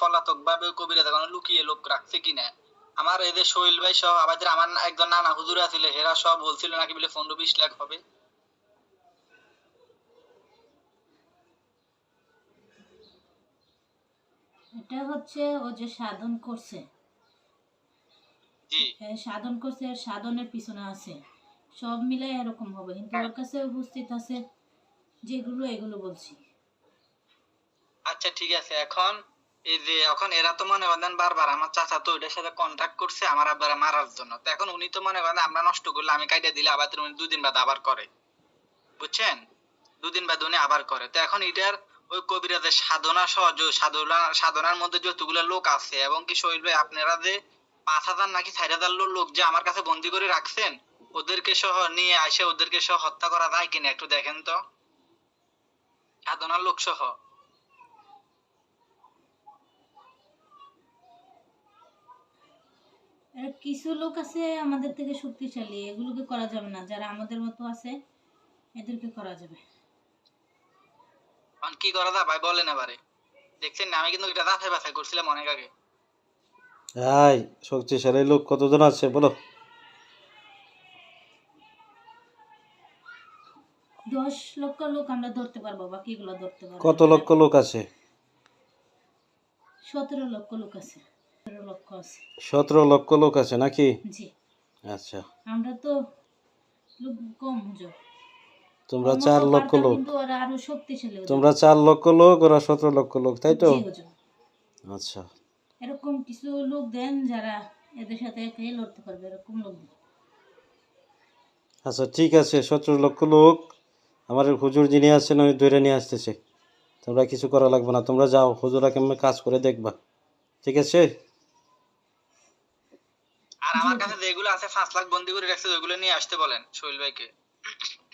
পলাতক ভাবে কবিরা দেখানো লুকিয়ে লোক রাখছে কিনা আমার যে সোহেল ভাই সহ আমাদের আমার একজন নানা হুজুর আছিল হেরা সব বলছিল নাকি বলে পনেরো বিশ লাখ হবে। এটা হচ্ছে ও যে সাধন করছে। সাধন করছে আর সাধনের পিছনে আছে। সব মিলে এরকম হবে। কিন্তু ওর কাছে উপস্থিত আছে যেগুলো এগুলো বলছি। আচ্ছা ঠিক আছে। এখন এই যে এখন এরা তো মনে করেন বারবার আমার চাচা তো ওইটার সাথে কন্ট্যাক্ট করছে, আমার আব্বারা মারার জন্য। তো এখন উনি তো মনে করেন আমরা নষ্ট করলে আমি কাইটা দিলে আবার উনি দুদিন বাদ আবার করে। বুঝছেন? দুদিন বাদ উনি আবার করে। তো এখন এটার ওই কবিরাজের সাধনা সহ যে সাধনা, সাধনার মধ্যে যতগুলো লোক আছে এবং কি শহীদ ভাই, আপনারা যে পাঁচ হাজার নাকি চার হাজার লোক যে আমার কাছে বন্দি করে রাখছেন, ওদেরকে সহ নিয়ে আসে ওদেরকে সহ হত্যা করা যায় কিনা একটু দেখেন তো? সাধনার লোক সহ। কিছু লোক আছে আমাদের থেকে শক্তিশালী এগুলোকে করা যাবে না। যারা আমাদের মতো আছে এদেরকে করা যাবে। এখন কি করা যায় ভাই বলেন এবারে। দেখছেন না, আমি কিন্তু এটা রাফে বাছাই করছিলাম অনেক আগে। এই শক্তিশালী লোক কতজন আছে বলো। দশ লক্ষ লোক আমরা ধরতে পারব বাকিগুলো ধরতে পারব। কত লক্ষ লোক আছে? সতেরো লক্ষ লোক আছে। লক্ষ আছে। সতেরো লক্ষ লোক আছে নাকি? জি। আচ্ছা। আমরা তো লোক কম হুজুর তোমরা চার লক্ষ লোক। তোমরা চার লক্ষ লোক ওরা সতেরো লক্ষ লোক তাই তো? আচ্ছা। এরকম কিছু লোক দেন যারা এদের সাথে একাই লড়তে পারবে এরকম লোক আচ্ছা ঠিক আছে সতেরো লক্ষ লোক। আমার হুজুর যিনি আছেন ওই ধরে নিয়ে আসতেছে। তোমরা কিছু করা লাগবে না তোমরা যাও হুজুরা কেমন কাজ করে দেখবা। ঠিক আছে? আর আমার কাছে যেগুলো আছে পাঁচ লাখ বন্দি করে রাখছে ওইগুলো নিয়ে আসতে বলেন সোহেল ভাইকে।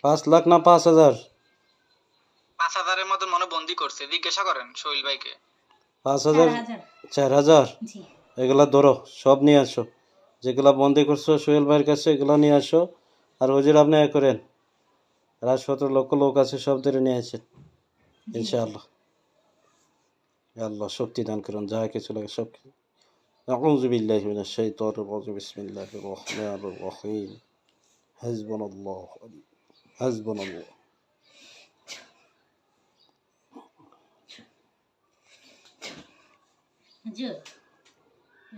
পাঁচ লাখ না পাঁচ হাজার? পাঁচ হাজারের মতন মনে বন্দি করছে জিজ্ঞাসা করেন সোহেল ভাইকে। পাঁচ হাজার? চার হাজার। এগুলা ধরো সব নিয়ে আসো। যেগুলা বন্দি করছ সোহেল ভাইয়ের কাছে এগুলো নিয়ে আসো। আর হুজুর আপনি এ করেন। আর সতেরো লক্ষ লোক আছে সব ধরে নিয়ে আসেন ইনশাআল্লাহ। আল্লাহ শক্তি দান করুন যা কিছু লাগে সব أعوذ بالله من الشيطان الرجيم بسم الله الرحمن الرحيم حسبنا الله حسبنا الله হুজুর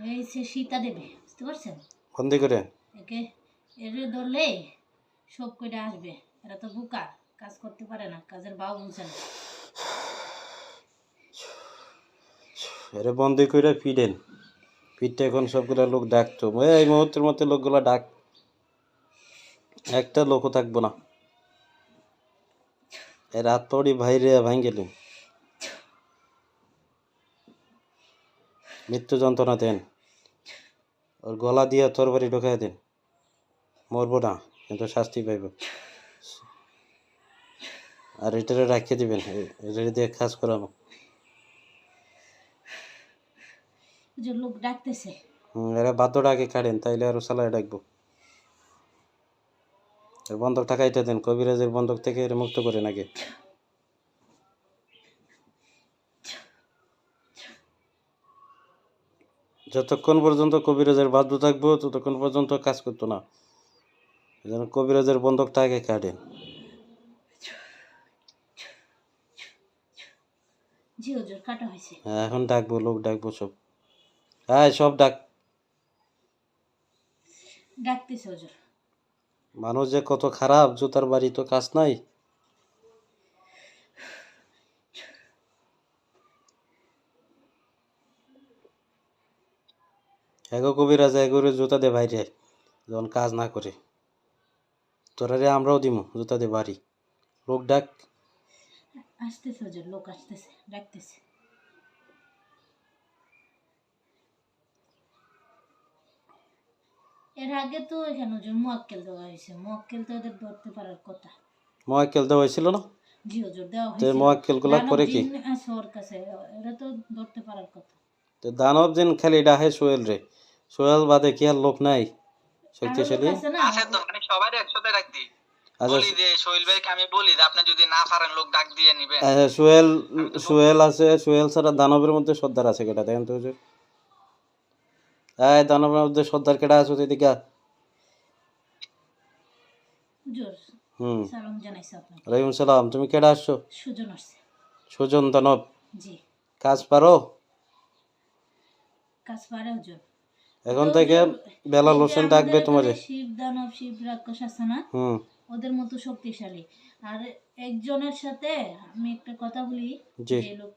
এই সে সীতা দেবে বুঝতে পারছেন বন্দি করে একে এরে ধরলে সব কইটা আসবে এরা তো বোকা কাজ করতে পারে না কাজের বাউ বুঝে না এরে বন্দি করে ফিরেন ফিরতে এখন সবগুলা লোক ডাকতো। এই মুহূর্তের মধ্যে লোকগুলা ডাক। একটা লোকও থাকব না। এর হাত পড়ি ভাইরে গেলেন মৃত্যু যন্ত্রণা দেন। ওর গলা দিয়ে তরবারি ঢোকাই দেন। মরবো না, কিন্তু শাস্তি পাইব। আর এটারে রাখিয়ে দিবেন। এ- এটারে দিয়ে কাজ করাবো। হুজুর লোক ডাকতেছে। এরা বাদ্যটা আগে কাটেন তাইলে আরও সালায় ডাকবো। বন্ধক টাকাইটা দেন কবিরাজের বন্ধক থেকে মুক্ত করেন আগে যতক্ষণ পর্যন্ত কবিরাজের বাধ্য থাকব ততক্ষণ পর্যন্ত কাজ করতো না। যেন কবিরাজের বন্ধকটা আগে কাটেন এখন ডাকবো লোক ডাকবো সব। হ্যাঁ সব ডাক ডাকতেছে হুজুর। মানুষ যে কত খারাপ জুতার বাড়ি তো কাজ নাই। এগো কবিরাজ এগোরে জুতা দে বাইরে যখন কাজ না করে। তোরারে আমরাও দিমু জুতা দে বাড়ি। লোক ডাক আসতেছে হুজুর লোক আসতেছে ডাকতেছে। এর আগে তো এখানে মোয়াক্কেল দেওয়া হয়েছে। মোয়াক্কেল তো এদের ধরতে পারার কথা। মোয়াক্কেল দেওয়া হয়েছিল না? জি হুজুর দেওয়া হয়েছে মোয়াক্কেলগুলা করে কি? জিন আছে ওর কাছে। এরা তো ধরতে পারার কথা। তো দানব দিন খালি ডাহে সোহেল রে। সোহেল বাদে কি আর লোক নাই শক্তিশালী? আছে তো মানে সবাই একসাথে রাখতি আচ্ছা বলি যে সোহেল ভাইকে আমি বলি যে আপনি যদি না পারেন লোক ডাক দিয়ে নিবেন। আচ্ছা সোহেল সোহেল আছে সোহেল ছাড়া দানবের মধ্যে সর্দার আছে কেটা? দেখেন তো হুজুর। এই দানবের মধ্যে সর্দার কেটা আছে এদিকে। হুম। সালাম তুমি কেটা আসছো? সুজন আসছে। সুজন দানব। জি। কাজ পারো? কাজ পারে হুজুর এখন থেকে যে হোসেন ডাকবে তোমারে শিব দানব শিব রাক্ষস আছে না? হুম। ওদের মতো শক্তিশালী। আর একজনের সাথে আমি একটা কথা বলি। যে লোক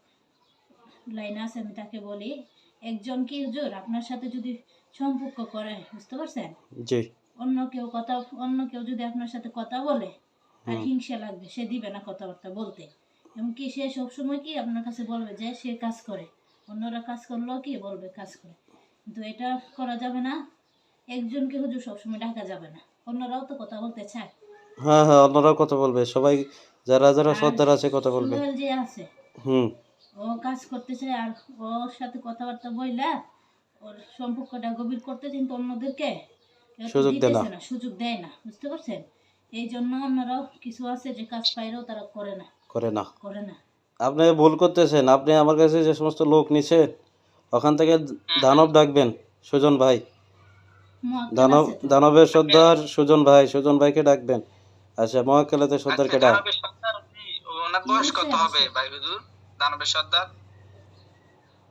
লাইন আছে আমি তাকে বলি একজন কি হুজুর আপনার সাথে যদি সম্পর্ক করে বুঝতে পারছেন? জি। অন্য কেউ কথা অন্য কেউ যদি আপনার সাথে কথা বলে আর হিংসা লাগবে সে দিবে না কথাবার্তা বলতে। এমনকি সে সবসময় কি আপনার কাছে বলবে যে সে কাজ করে। অন্যরা কাজ করলেও কি বলবে কাজ করে। কিন্তু এটা করা যাবে না। একজনকে হুজুর সবসময় ডাকা যাবে না। অন্যরাও তো কথা বলতে চায়। হ্যাঁ হ্যাঁ অন্যরাও কথা বলবে। সবাই যারা যারা সর্দার আছে কথা বলবে। যে আছে হুম। ও কাজ করতে চায় আর ওর সাথে কথাবার্তা বইলা ওর সম্পর্কটা গভীর করতে কিন্তু অন্যদেরকে সুযোগ দেয় না। সুযোগ দেয় না বুঝতে পারছেন? এই জন্য অন্যরাও কিছু আছে যে কাজ পাইলেও তারা করে না। করে না। করে না। আপনি ভুল করতেছেন আপনি আমার কাছে যে সমস্ত লোক নিছেন ওখান থেকে দানব ডাকবেন সুজন ভাই। দানব দানবের সর্দার সুজন ভাই সুজন ভাইকে ডাকবেন। আচ্ছা মহাকালাতে সর্দারকে ডাক। বয়স কত হবে ভাই হুজুর? দানবের সর্দার?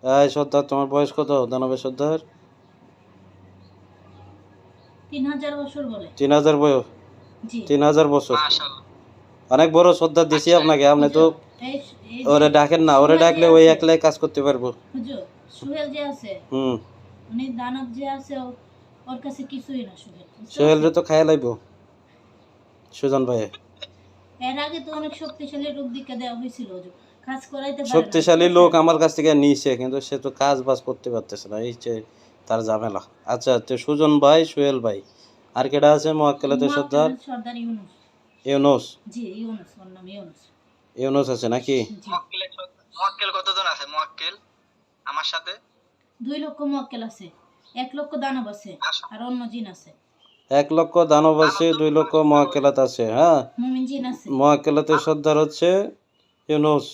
এই সর্দার তোমার বয়স কত? দানবের সর্দার? তিন হাজার বছর বলে। তিন হাজার বয়স? তিন হাজার বছর। অনেক বড় সর্দার দিছি আপনাকে আপনি তো ওরে ডাকেন না ওরে ডাকলে ওই একলাই কাজ করতে পারব। হুজুর সুহেল যে আছে হুম। উনি দানব যে আছে ওর কাছে কিছুই না সুহেল সোহেলরে তো খাইয়া লাইব। সুজন ভাই এর আগে তো অনেক শক্তিশালী রূপ দিকে দেওয়া হয়েছিল শক্তিশালী লোক আমার কাছ থেকে নিয়েছে কিন্তু সে তো কাজ বাজ করতে পারতেছে না এই যে তার ঝামেলা। আচ্ছা তো সুজন ভাই সোহেল ভাই আর কেডা আছে মহাকালাতে সর্দার? ইউনুস। ইউনুস? জি ইউনুস ওর নাম ইউনুস। ইউনুস আছে নাকি? মুয়াক্কেল কতজন আছে? মুয়াক্কেল আমার সাথে? দুই লক্ষ মোয়াক্কেল আছে এক লক্ষ দানব আছে আচ্ছা। আর অন্য জিন আছে। এক লক্ষ দানব আছে দুই লক্ষ মহাকেলাত আছে হ্যাঁ? মুমিন জিন আছে। মহাকেলাতের সর্দার হচ্ছে ইউনুস।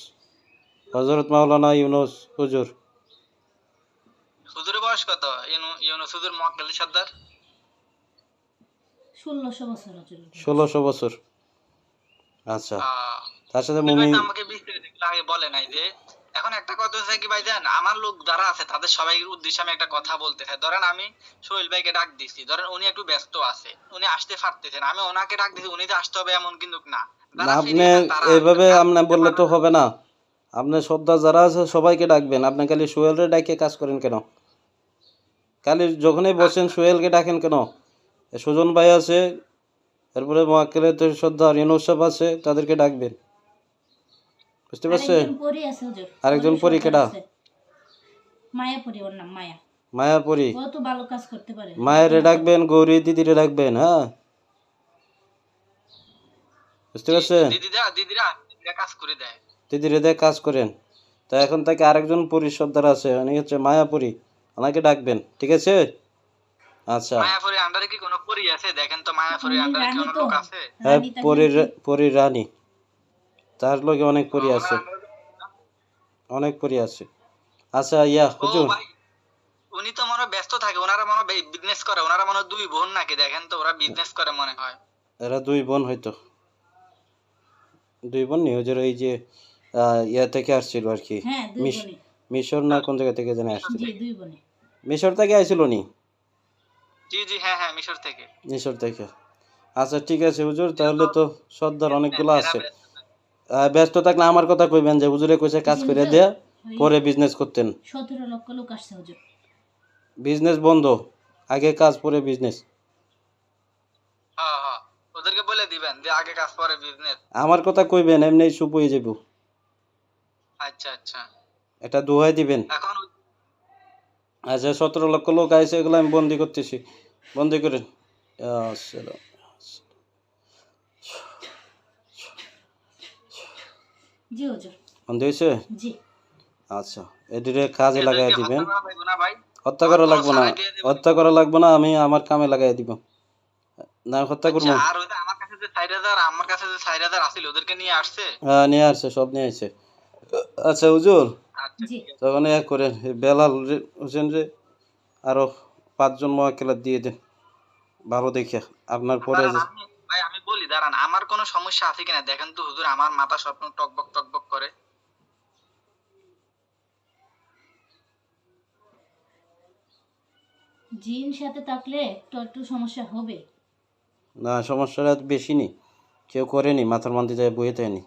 হজরত মাওলানা ইউনুস হুজুর। হুজুরের বয়স কত? ইউনুস হুজুর মুয়াক্কেলের সর্দার? ষোলোশো বছর ষোলোশো বছর। আচ্ছা। তার সাথে মুমিন আমাকে বিস্তারিত আগে বলে নাই যে এখন একটা কথা হচ্ছে কি ভাই জান আমার লোক যারা আছে তাদের সবাই উদ্দেশ্যে আমি একটা কথা বলতে চাই। ধরেন আমি সোহেল ভাইকে ডাক দিছি ধরেন উনি একটু ব্যস্ত আছে উনি আসতে পারতেছেন আমি ওনাকে ডাক দিছি উনি যে আসতে হবে এমন কিন্তু না। আপনি এইভাবে। আপনি বললে তো হবে না। আপনি সর্দার যারা আছে সবাইকে ডাকবেন। আপনি খালি সোহেলরে ডাকে কাজ করেন কেন? খালি যখনই বসেন সোহেলকে ডাকেন কেন? সুজন ভাই আছে এরপরে মহাকেলাতের সর্দার ইউনুস সাহেব আছে তাদেরকে ডাকবেন। বুঝতে পারছেন? আরেকজন পরি কেডা? মায়া মায়াপুরী ও তো ভালো কাজ করতে পারে। মায়েরে ডাকবেন গৌরী দিদিরে ডাকবেন হ্যাঁ? বুঝতে পারছেন? দিদিরা দিদিরা কাজ করে দেয়। দিদিরে দিয়ে কাজ করেন। তা এখন থেকে আরেকজন পুরী সর্দার আছে উনি হচ্ছে মায়াপুরী। ওনাকে ডাকবেন ঠিক আছে? আচ্ছা। মায়াপুরি আন্ডারে কি কোনো পরি আছে? দেখেন তো মায়াপুরি উনি আন্ডারে কি কোনো লোক আছে? হ্যাঁ তাকে- পরীর পরীর রানী। তার লোকে অনেক পরী আছে। অনেক পরী আছে। আচ্ছা ইয়া হুজুর। উনি তো মনে ব্যস্ত থাকে ওনারা মনে হয় বিজনেস করে ওনারা মনে হয় দুই বোন নাকি? দেখেন তো ওরা বিজনেস করে মনে হয়। এরা দুই বোন হয়তো। দুই বোন নিউজের ওই যে ইয়া থেকে আসছিল আর কি। হ্যাঁ দুই মিশ- বোনে। মিশর না কোন জায়গা থেকে জানে আসছিল? জি দুই বোনে। মিশর থেকে আইছিল নি? জি জি হ্যাঁ হ্যাঁ মিশর থেকে। মিশর থেকে। আচ্ছা ঠিক আছে হুজুর তাহলে তো সর্দার অনেকগুলো আছে। ব্যস্ত থাকলে আমার কথা কইবেন যে হুজুরে কইছে কাজ করে দেয়া পরে বিজনেস করতেন। সতেরো লক্ষ লোক আসছে হুজুর। বিজনেস বন্ধ আগে কাজ পরে বিজনেস হ্যাঁ হ্যাঁ ওদেরকে বলে দিবেন যে আগে কাজ পরে বিজনেস আমার কথা কইবেন এমনি সুপ হয়ে যাব আচ্ছা আচ্ছা। এটা দোহাই দিবেন। এখন আচ্ছা সতেরো লক্ষ লোক আইছে এগুলো আমি বন্দি করতেছি। বন্দি করেন। বন্দি হয়েছে আচ্ছা এটিরে কাজে লাগাই দিবেন। হত্যা করা লাগবো না। হত্যা করা লাগবো না আমি আমার কামে লাগাই দিব। না হত্যা করব আচ্ছা, আর আমার কাছে যে চার হাজার আমার কাছে যে চার হাজার আসছিল ওদেরকে নিয়ে আসছে? হ্যাঁ নিয়ে আসছে সব নিয়ে আসছে। আচ্ছা হুজুর। আচ্ছা তখন এক করেন বেলাল হোসেন রে আরও পাঁচজন মহাকেলা দিয়ে দেন। ভালো দেখে আপনার পরে ভাই আমি বলি দাঁড়ান আমার কোনো সমস্যা আছে কিনা? দেখেন তো হুজুর আমার মাথা স্বপ্ন টকবক টকবক করে। জিন সাথে থাকলে একটু একটু সমস্যা হবে। না সমস্যাটা বেশি নেই। কেউ করেনি মাথার মধ্যে যায় বয়ে দেয়নি।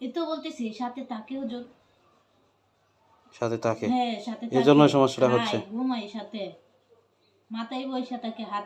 এ তো বলতেছি সাথে তাকেও জোর সাথে তাকে? হ্যাঁ সাথে এজন্য জন্য সমস্যাটা হচ্ছে। ঘুমাই সাথে। মাথায় বৈশা তাকে হাতে